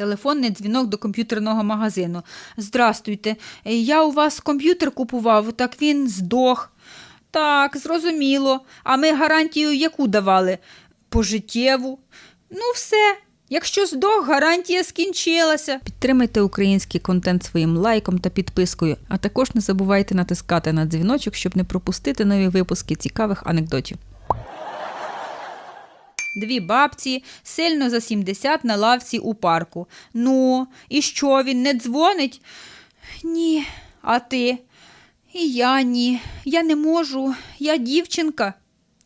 Телефонний дзвінок до комп'ютерного магазину. Здрастуйте, я у вас комп'ютер купував, так він здох. Так, зрозуміло. А ми гарантію яку давали? Пожиттєву. Ну, все. Якщо здох, гарантія скінчилася. Підтримайте український контент своїм лайком та підпискою, а також не забувайте натискати на дзвіночок, щоб не пропустити нові випуски цікавих анекдотів. Дві бабці сильно за 70 на лавці у парку. Ну, і що він не дзвонить? Ні, а ти? І я ні. Я не можу. Я дівчинка.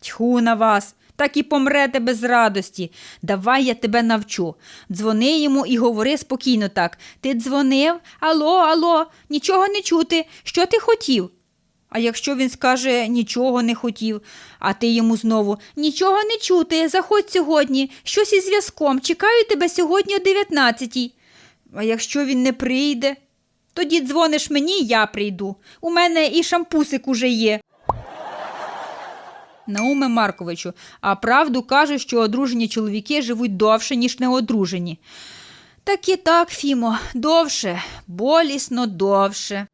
Тьху на вас. Так і помрете без радості. Давай я тебе навчу. Дзвони йому і говори спокійно так. Ти дзвонив? Алло, алло, нічого не чути. Що ти хотів? А якщо він скаже нічого не хотів, а ти йому знову нічого не чути, заходь сьогодні, щось із зв'язком, чекаю тебе сьогодні о 19-й. А якщо він не прийде, тоді дзвониш мені, я прийду. У мене і шампусик уже є. Науме Марковичу, а правду кажуть, що одружені чоловіки живуть довше, ніж неодружені. Так і так, Фімо, довше, болісно довше.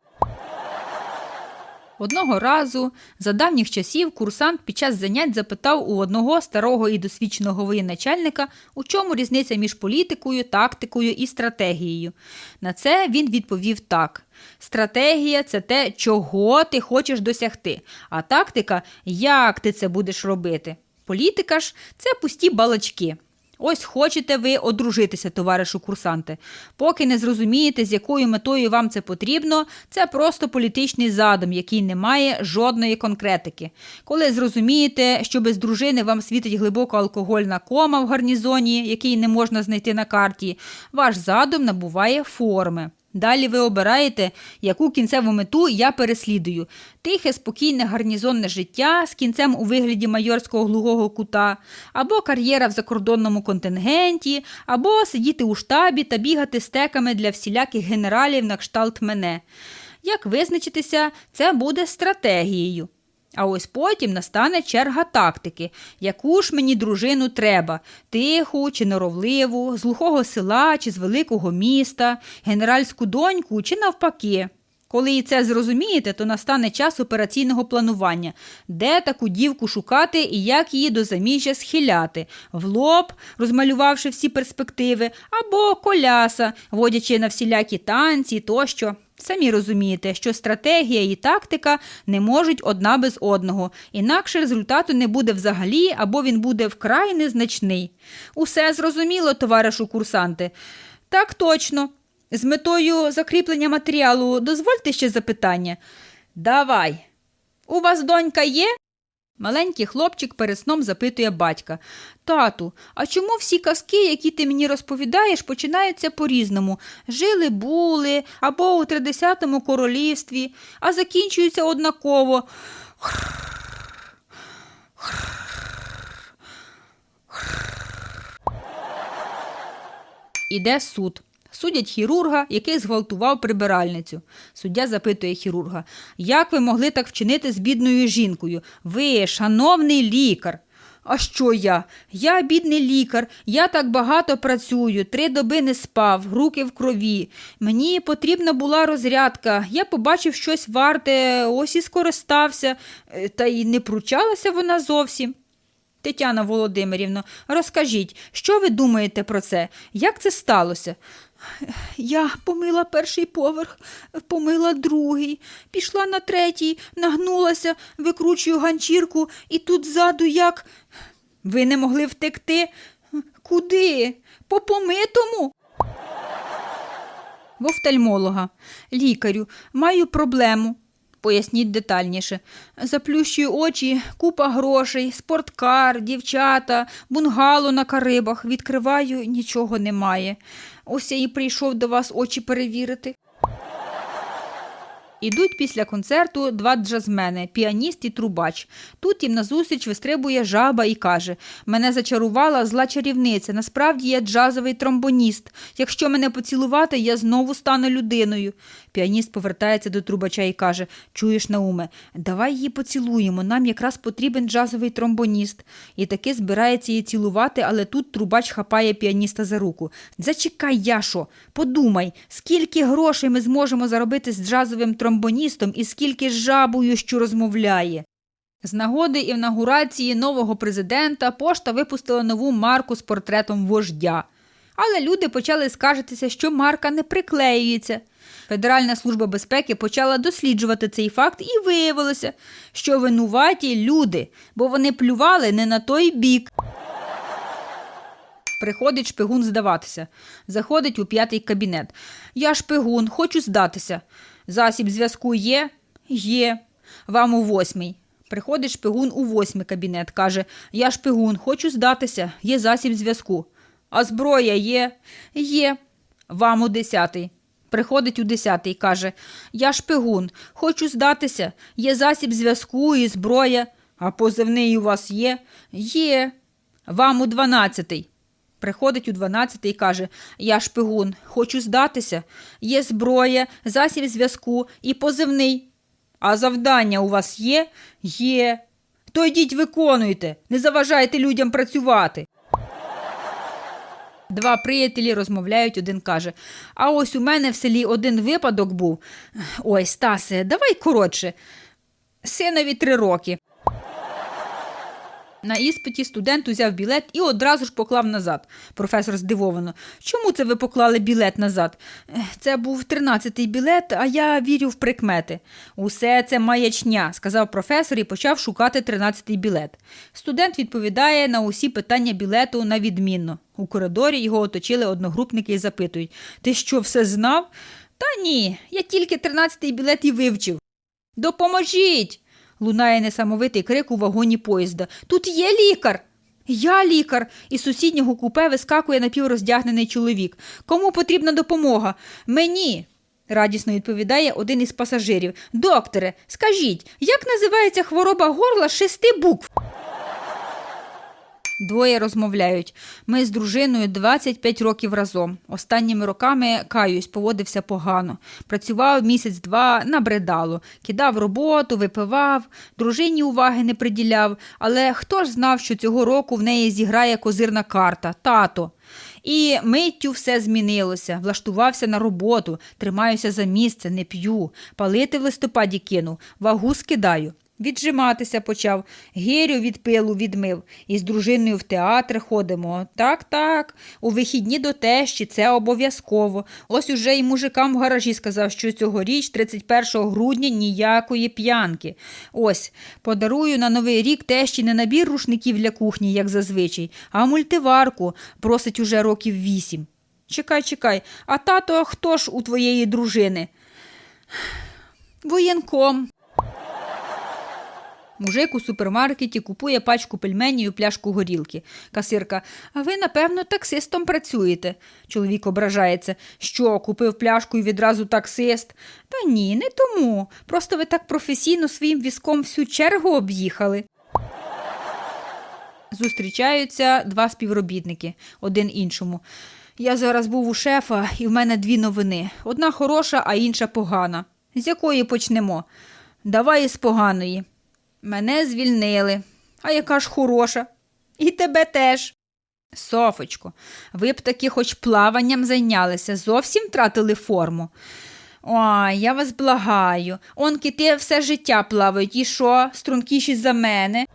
Одного разу, за давніх часів, курсант під час занять запитав у одного старого і досвідченого воєначальника, у чому різниця між політикою, тактикою і стратегією. На це він відповів так: стратегія це те, чого ти хочеш досягти, а тактика як ти це будеш робити. Політика ж це пусті балачки. Ось хочете ви одружитися, товаришу курсанте. Поки не зрозумієте, з якою метою вам це потрібно, це просто політичний задум, який не має жодної конкретики. Коли зрозумієте, що без дружини вам світить глибоко алкогольна кома в гарнізоні, який не можна знайти на карті, ваш задум набуває форми. Далі ви обираєте, яку кінцеву мету я переслідую: тихе, спокійне гарнізонне життя з кінцем у вигляді майорського глухого кута, або кар'єра в закордонному контингенті, або сидіти у штабі та бігати стеками для всіляких генералів на кшталт мене. Як визначитися, це буде стратегією. А ось потім настане черга тактики, яку ж мені дружину треба тиху чи норовливу, з глухого села чи з великого міста, генеральську доньку чи навпаки. Коли і це зрозумієте, то настане час операційного планування, де таку дівку шукати і як її до заміжжя схиляти, в лоб, розмалювавши всі перспективи, або коляса, водячи на всілякі танці тощо. Самі розумієте, що стратегія і тактика не можуть одна без одного, інакше результату не буде взагалі або він буде вкрай незначний. Усе зрозуміло, товаришу курсанти. Так точно. З метою закріплення матеріалу дозвольте ще запитання. Давай. У вас донька є? Маленький хлопчик перед сном запитує батька. Тату, а чому всі казки, які ти мені розповідаєш, починаються по-різному? Жили були або у тридесятому королівстві, а закінчуються однаково. Іде суд. Судять хірурга, який зґвалтував прибиральницю. Суддя запитує хірурга, як ви могли так вчинити з бідною жінкою? Ви, шановний лікар. А що я? Я бідний лікар, я так багато працюю, три доби не спав, руки в крові. Мені потрібна була розрядка. Я побачив щось варте, ось і скористався, Е, та й не пручалася вона зовсім. Тетяна Володимирівна, розкажіть, що ви думаєте про це? Як це сталося? Я помила перший поверх, помила другий, пішла на третій, нагнулася, викручую ганчірку, і тут ззаду як. Ви не могли втекти? Куди? По помитому? В офтальмолога. Лікарю, маю проблему. Поясніть детальніше. Заплющую очі, купа грошей, спорткар, дівчата, бунгало на Карибах. Відкриваю, нічого немає. Ось я і прийшов до вас очі перевірити. Ідуть після концерту два джазмени, піаніст і трубач. Тут їм назустріч вистрибує жаба і каже: Мене зачарувала зла чарівниця. Насправді я джазовий тромбоніст. Якщо мене поцілувати, я знову стану людиною. Піаніст повертається до трубача і каже: Чуєш, Науме, давай її поцілуємо. Нам якраз потрібен джазовий тромбоніст. І таки збирається її цілувати, але тут трубач хапає піаніста за руку. Зачекай, Яшо, подумай, скільки грошей ми зможемо заробити з джазовим тромбоністом і скільки жабою, що розмовляє. З нагоди інаугурації нового президента пошта випустила нову марку з портретом вождя. Але люди почали скаржитися, що марка не приклеюється. Федеральна служба безпеки почала досліджувати цей факт і виявилося, що винуваті люди, бо вони плювали не на той бік. Приходить шпигун здаватися. Заходить у п'ятий кабінет. Я шпигун, хочу здатися. Засіб зв'язку є? Є. Вам у восьмий. Приходить шпигун у восьмий кабінет. Каже: Я шпигун, хочу здатися. Є засіб зв'язку. А зброя є? Є. Вам у десятий. Приходить у десятий, каже: Я шпигун, хочу здатися. Є засіб зв'язку і зброя. А позивний у вас є? Є. Вам у дванадцятий. Приходить у 12 і каже: Я шпигун, хочу здатися. Є зброя, засіб зв'язку і позивний. А завдання у вас є? Є. То йдіть виконуйте, не заважайте людям працювати. Два приятелі розмовляють, один каже: А ось у мене в селі один випадок був. Ой, Стасе, давай коротше. Синові три роки. На іспиті студент узяв білет і одразу ж поклав назад. Професор здивовано. Чому це ви поклали білет назад? Це був тринадцятий білет, а я вірю в прикмети. Усе це маячня, сказав професор і почав шукати тринадцятий білет. Студент відповідає на усі питання білету на відмінно. У коридорі його оточили одногрупники і запитують: Ти що, все знав? Та ні, я тільки тринадцятий білет і вивчив. Допоможіть! Лунає несамовитий крик у вагоні поїзда. Тут є лікар. Я лікар. Із сусіднього купе вискакує напівроздягнений чоловік. Кому потрібна допомога? Мені. радісно відповідає один із пасажирів. Докторе, скажіть, як називається хвороба горла шести букв? Двоє розмовляють. Ми з дружиною 25 років разом. Останніми роками каюсь, поводився погано. Працював місяць-два, набридало, кидав роботу, випивав, дружині уваги не приділяв. Але хто ж знав, що цього року в неї зіграє козирна карта, тато. І миттю все змінилося. Влаштувався на роботу, тримаюся за місце, не п'ю. Палити в листопаді кинув, вагу скидаю. Віджиматися почав, гирю від пилу відмив. Із дружиною в театр ходимо. Так, так. У вихідні до тещі це обов'язково. Ось уже й мужикам в гаражі сказав, що цьогоріч, 31 грудня, ніякої п'янки. Ось, подарую на новий рік тещі не набір рушників для кухні, як зазвичай, а мультиварку просить уже років вісім. Чекай, чекай, а тато хто ж у твоєї дружини? Воєнком. Мужик у супермаркеті купує пачку пельменів і пляшку горілки. Касирка, а ви, напевно, таксистом працюєте. Чоловік ображається. Що, купив пляшку і відразу таксист? Та ні, не тому. Просто ви так професійно своїм візком всю чергу об'їхали. Зустрічаються два співробітники, один іншому. Я зараз був у шефа, і в мене дві новини. Одна хороша, а інша погана. З якої почнемо? Давай із поганої. Мене звільнили. А яка ж хороша? І тебе теж. Софочко, ви б таки хоч плаванням зайнялися, зовсім втратили форму. Ой, я вас благаю. Он кити все життя плавають, і що, стрункіші за мене.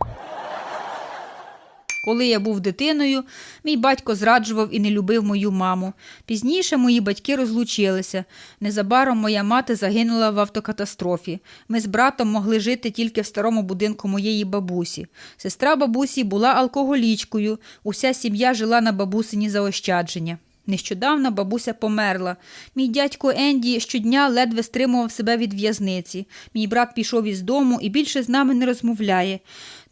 Коли я був дитиною, мій батько зраджував і не любив мою маму. Пізніше мої батьки розлучилися. Незабаром моя мати загинула в автокатастрофі. Ми з братом могли жити тільки в старому будинку моєї бабусі. Сестра бабусі була алкоголічкою. Уся сім'я жила на бабусині заощадження. Нещодавно бабуся померла. Мій дядько Енді щодня ледве стримував себе від в'язниці. Мій брат пішов із дому і більше з нами не розмовляє.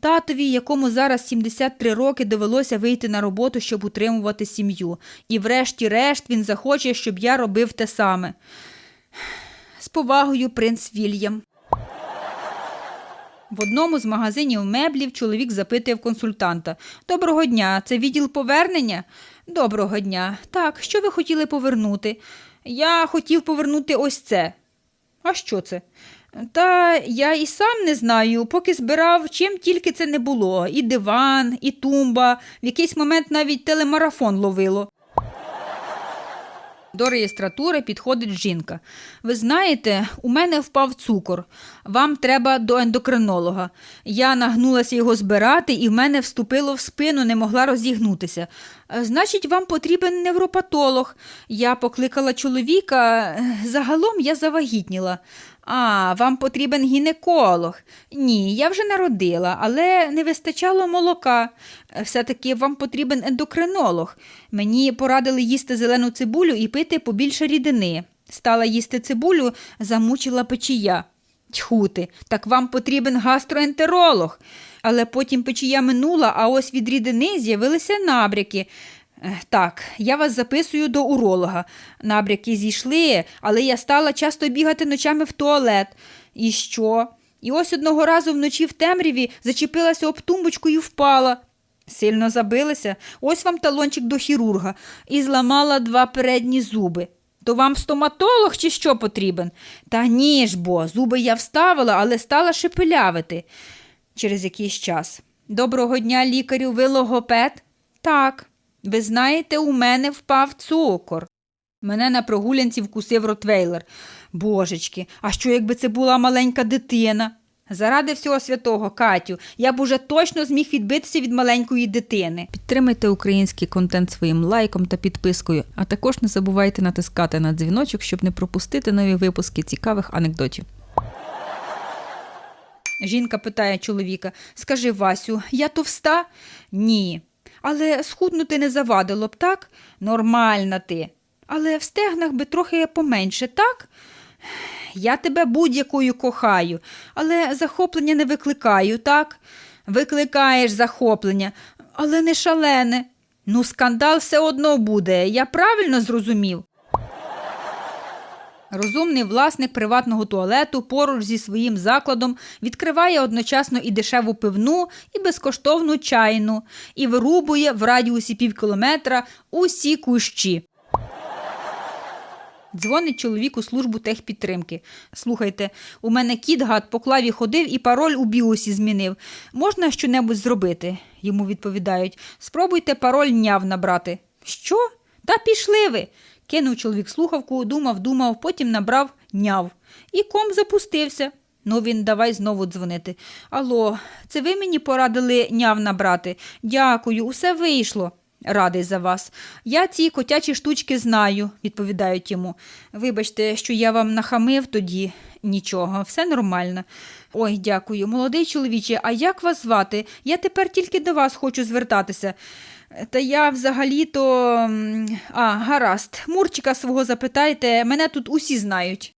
Татові, якому зараз 73 роки, довелося вийти на роботу, щоб утримувати сім'ю. І врешті-решт він захоче, щоб я робив те саме. З повагою принц Вільям. В одному з магазинів меблів чоловік запитує в консультанта: Доброго дня, це відділ повернення? Доброго дня. Так, що ви хотіли повернути? Я хотів повернути ось це. А що це? Та я і сам не знаю, поки збирав, чим тільки це не було. І диван, і тумба, в якийсь момент навіть телемарафон ловило. До реєстратури підходить жінка. Ви знаєте, у мене впав цукор. Вам треба до ендокринолога. Я нагнулася його збирати, і в мене вступило в спину, не могла розігнутися. «Е, Значить, вам потрібен невропатолог. Я покликала чоловіка. е, Загалом я завагітніла. А, вам потрібен гінеколог. Ні, я вже народила, але не вистачало молока. Все-таки вам потрібен ендокринолог. Мені порадили їсти зелену цибулю і пити побільше рідини. Стала їсти цибулю, замучила печія. Тьху ти, так вам потрібен гастроентеролог. Але потім печія минула, а ось від рідини з'явилися набряки. Ех, Так, я вас записую до уролога. Набряки зійшли, але я стала часто бігати ночами в туалет. І що? І ось одного разу вночі в темряві зачепилася об тумбочку і впала. Сильно забилася, ось вам талончик до хірурга, і зламала два передні зуби. То вам стоматолог чи що потрібен? Та ні ж бо, зуби я вставила, але стала шепелявити через якийсь час. Доброго дня, лікарю, ви логопед? Так. Ви знаєте, у мене впав цукор. Мене на прогулянці вкусив ротвейлер. Божечки, а що якби це була маленька дитина? Заради всього святого, Катю, я б уже точно зміг відбитися від маленької дитини. Підтримайте український контент своїм лайком та підпискою, а також не забувайте натискати на дзвіночок, щоб не пропустити нові випуски цікавих анекдотів. Жінка питає чоловіка: Скажи, Васю, я товста? Ні. Але схуднути не завадило б, так? Нормальна ти. Але в стегнах би трохи поменше, так? Я тебе будь-якою кохаю, але захоплення не викликаю, так? Викликаєш захоплення, але не шалене. Ну, скандал все одно буде, я правильно зрозумів. Розумний власник приватного туалету поруч зі своїм закладом відкриває одночасно і дешеву пивну, і безкоштовну чайну, і вирубує в радіусі півкілометра усі кущі. Дзвонить чоловік у службу техпідтримки. Слухайте, у мене кіт гад по клаві ходив і пароль у біосі змінив. Можна щонебудь зробити? Йому відповідають. Спробуйте пароль няв набрати. Що? Та пішли ви. Кинув чоловік слухавку, думав, думав, потім набрав няв. І ком запустився. Ну він давай знову дзвонити. Алло, це ви мені порадили няв набрати? Дякую, усе вийшло. Радий за вас. Я ці котячі штучки знаю, відповідають йому. Вибачте, що я вам нахамив тоді. Нічого, все нормально. Ой, дякую. Молодий чоловіче, а як вас звати? Я тепер тільки до вас хочу звертатися. Та я взагалі-то. А, гаразд, Мурчика свого запитайте, мене тут усі знають.